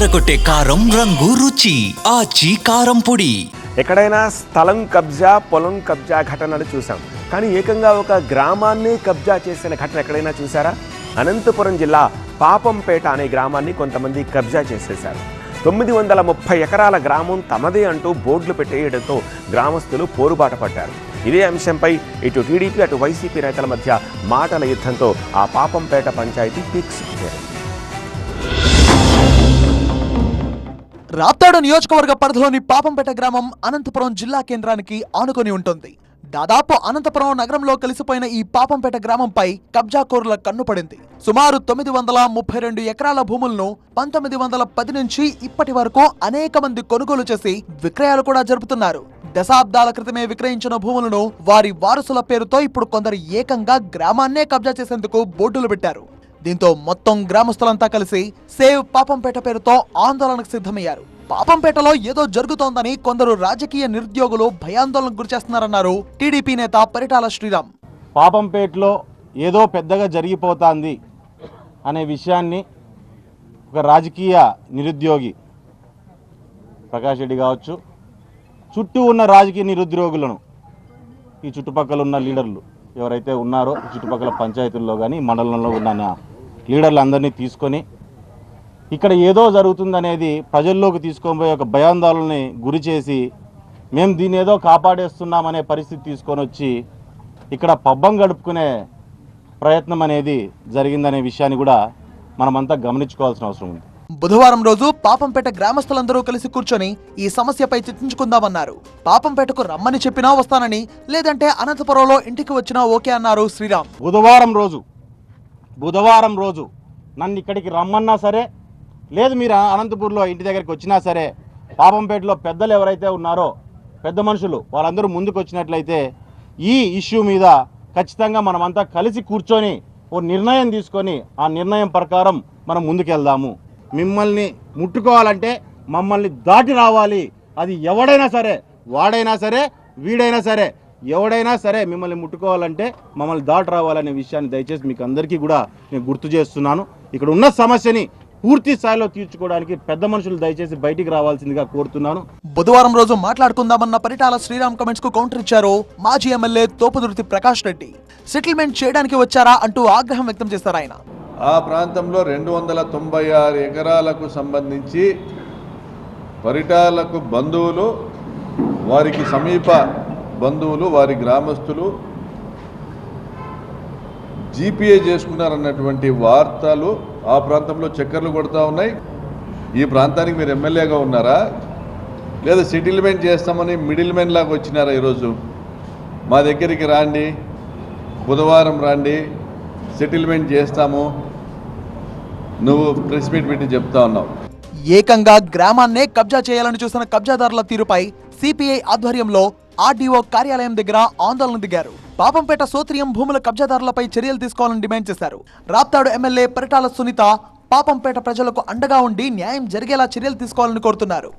ఎర్రగొట్టే కారం రంగు రుచి ఆచి కారం పొడి. ఎక్కడైనా స్థలం కబ్జా పొలం కబ్జా ఘటనలు చూసాం కానీ ఏకంగా ఒక గ్రామాన్ని కబ్జా చేసిన ఘటన ఎక్కడైనా చూసారా అనంతపురం జిల్లా పాపంపేట అనే గ్రామాన్ని కొంతమంది కబ్జా చేసేశారు. తొమ్మిది వందల ముప్పై ఎకరాల గ్రామం తమదే అంటూ బోర్డులు పెట్టేయడంతో గ్రామస్తులు పోరుబాట పడ్డారు. ఇదే అంశంపై ఇటు టీడీపీ అటు వైసీపీ నేతల మధ్య మాటల యుద్ధంతో ఆ పాపంపేట పంచాయతీ పీక్స్ చేరింది. రాప్తాడు నియోజకవర్గ పరిధిలోని పాపంపేట గ్రామం అనంతపురం జిల్లా కేంద్రానికి ఆనుకొని ఉంటుంది. దాదాపు అనంతపురం నగరంలో కలిసిపోయిన ఈ పాపంపేట గ్రామంపై కబ్జాకోరుల కన్ను పడింది. సుమారు తొమ్మిది వందల ముప్పై రెండు ఎకరాల భూములను పంతొమ్మిది వందల పది నుంచి ఇప్పటి వరకు అనేక మంది కొనుగోలు చేసి విక్రయాలు కూడా జరుపుతున్నారు. దశాబ్దాల క్రితమే విక్రయించిన భూములను వారి వారసుల పేరుతో ఇప్పుడు కొందరు ఏకంగా గ్రామాన్నే కబ్జా చేసేందుకు బోర్డులు పెట్టారు. దీంతో మొత్తం గ్రామస్తులంతా కలిసి సేవ్ పాపంపేట పేరుతో ఆందోళనకు సిద్ధమయ్యారు. పాపంపేటలో ఏదో జరుగుతోందని కొందరు రాజకీయ నిరుద్యోగులు భయాందోళనకు గురిచేస్తున్నారన్నారు టీడీపీ నేత పరిటాల శ్రీరామ్. పాపంపేటలో ఏదో పెద్దగా జరిగిపోతుంది అనే విషయాన్ని ఒక రాజకీయ నిరుద్యోగి ప్రకాష్ రెడ్డి కావచ్చు చుట్టూ ఉన్న రాజకీయ నిరుద్యోగులను ఈ చుట్టుపక్కల ఉన్న లీడర్లు ఎవరైతే ఉన్నారో చుట్టుపక్కల పంచాయతీల్లో కానీ మండలంలో ఉన్న లీడర్లందరినీ తీసుకొని ఇక్కడ ఏదో జరుగుతుందనేది ప్రజల్లోకి తీసుకొని ఒక భయాందోళనని గురి చేసి మేము దీన్ని ఏదో కాపాడేస్తున్నామనే పరిస్థితి తీసుకొని వచ్చి ఇక్కడ పబ్బం గడుపుకునే ప్రయత్నం అనేది జరిగిందనే విషయాన్ని కూడా మనమంతా గమనించుకోవాల్సిన అవసరం ఉంది. బుధవారం రోజు పాపంపేట గ్రామస్తులందరూ కలిసి కూర్చొని ఈ సమస్యపై చర్చించుకుందామన్నారు. పాపంపేటకు రమ్మని చెప్పినా వస్తానని లేదంటే అనంతపురంలో ఇంటికి వచ్చినా ఓకే అన్నారు శ్రీరామ్. బుధవారం రోజు బుధవారం రోజు నన్ను ఇక్కడికి రమ్మన్నా సరే లేదు మీరు అనంతపూర్లో ఇంటి దగ్గరికి వచ్చినా సరే పాపంపేటలో పెద్దలు ఎవరైతే ఉన్నారో పెద్ద మనుషులు వాళ్ళందరూ ముందుకు వచ్చినట్లయితే ఈ ఇష్యూ మీద ఖచ్చితంగా మనమంతా కలిసి కూర్చొని ఓ నిర్ణయం తీసుకొని ఆ నిర్ణయం ప్రకారం మనం ముందుకెళ్దాము. మిమ్మల్ని ముట్టుకోవాలంటే మమ్మల్ని దాటి రావాలి. అది ఎవడైనా సరే వాడైనా సరే వీడైనా సరే ఎవడైనా సరే మిమ్మల్ని ముట్టుకోవాలంటే మమ్మల్ని దాటి రావాలనే విషయాన్ని దయచేసి మీకు అందరికీ కూడా నేను గుర్తు చేస్తున్నాను. ఇక్కడ ఉన్న సమస్యని పూర్తి స్థాయిలో తీర్చుకోవడానికి పెద్ద మనుషులు దయచేసి బయటికి రావాల్సిందిగా కోరుతున్నాను. బుధవారం రోజు మాట్లాడుకుందామన్న పరిటాల శ్రీరామ్ కమెంట్స్కు కౌంటర్ ఇచ్చారు మాజీ ఎమ్మెల్యే తోపుదుర్తి ప్రకాష్ రెడ్డి. సెటిల్మెంట్ చేయడానికి వచ్చారా అంటూ ఆగ్రహం వ్యక్తం చేశారు ఆయన. ఆ ప్రాంతంలో రెండు వందల తొంభై ఆరు ఎకరాలకు సంబంధించి పరిటాలకు బంధువులు వారికి సమీప బంధువులు వారి గ్రామస్తులు జీపీఏ చేసుకున్నారన్నటువంటి వార్తలు ఆ ప్రాంతంలో చక్కర్లు కొడుతూ ఉన్నాయి. ఈ ప్రాంతానికి మీరు ఎమ్మెల్యేగా ఉన్నారా? లేదా సెటిల్మెంట్ చేస్తామని మిడిల్ మెన్ లాగా వచ్చినారా ఈరోజు? మా దగ్గరికి రాండి. బుధవారం రాండి. సెటిల్మెంట్ చేస్తాము. నువ్వు ప్రెస్ మీట్ పెట్టి చెప్తా ఉన్నావు. ఏకంగా గ్రామాన్నే కబ్జా చేయాలని చూసిన కబ్జాదారుల తీరుపై సిపిఐ ఆధ్వర్యంలో ఆర్డీఓ కార్యాలయం దగ్గర ఆందోళన దిగారు. పాపంపేట సోత్రియం భూముల కబ్జాదారులపై చర్యలు తీసుకోవాలని డిమాండ్ చేశారు. రాప్తాడు ఎమ్మెల్యే పరిటాల సునీత పాపంపేట ప్రజలకు అండగా ఉండి న్యాయం జరిగేలా చర్యలు తీసుకోవాలని కోరుతున్నారు.